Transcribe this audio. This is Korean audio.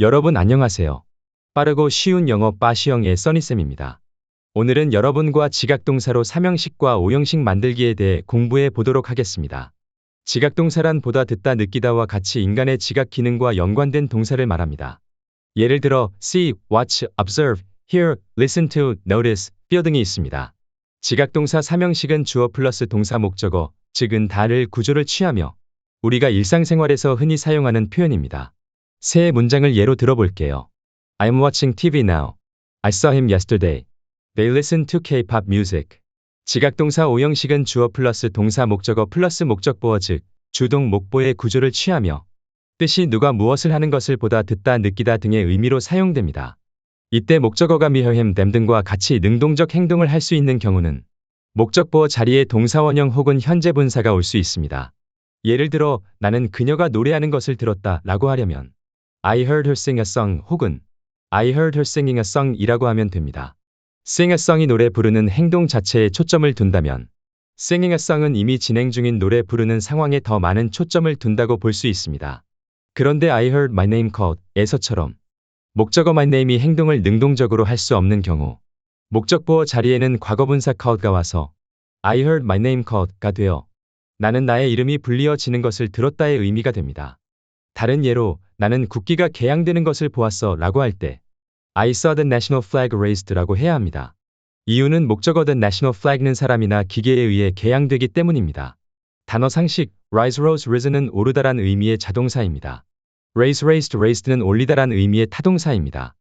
여러분 안녕하세요. 빠르고 쉬운 영어 빠시영의 써니쌤입니다. 오늘은 여러분과 지각동사로 삼형식과 오형식 만들기에 대해 공부해 보도록 하겠습니다. 지각동사란 보다 듣다 느끼다와 같이 인간의 지각 기능과 연관된 동사를 말합니다. 예를 들어 see, watch, observe, hear, listen to, notice, feel 등이 있습니다. 지각동사 삼형식은 주어 플러스 동사 목적어, 즉은 다를 구조를 취하며 우리가 일상생활에서 흔히 사용하는 표현입니다. 세 문장을 예로 들어볼게요. I'm watching TV now. I saw him yesterday. They listen to K-pop music. 지각동사 오형식은 주어 플러스 동사 목적어 플러스 목적보어 즉 주동 목보의 구조를 취하며 뜻이 누가 무엇을 하는 것을 보다 듣다 느끼다 등의 의미로 사용됩니다. 이때 목적어가 미허 햄 댐 등과 같이 능동적 행동을 할 수 있는 경우는 목적보어 자리에 동사원형 혹은 현재 분사가 올 수 있습니다. 예를 들어 나는 그녀가 노래하는 것을 들었다 라고 하려면 I heard her sing a song 혹은 I heard her singing a song 이라고 하면 됩니다. sing a song이 노래 부르는 행동 자체에 초점을 둔다면 singing a song은 이미 진행 중인 노래 부르는 상황에 더 많은 초점을 둔다고 볼 수 있습니다. 그런데 I heard my name called 에서처럼 목적어 my name이 행동을 능동적으로 할 수 없는 경우 목적보어 자리에는 과거분사 called가 와서 I heard my name called가 되어 나는 나의 이름이 불리어지는 것을 들었다의 의미가 됩니다. 다른 예로 나는 국기가 개양되는 것을 보았어 라고 할 때 I saw the national flag raised 라고 해야 합니다. 이유는 목적어 the national flag는 사람이나 기계에 의해 개양되기 때문입니다. 단어 상식 rise, rose, rise는 오르다란 의미의 자동사입니다. raise, raised, raised는 올리다란 의미의 타동사입니다.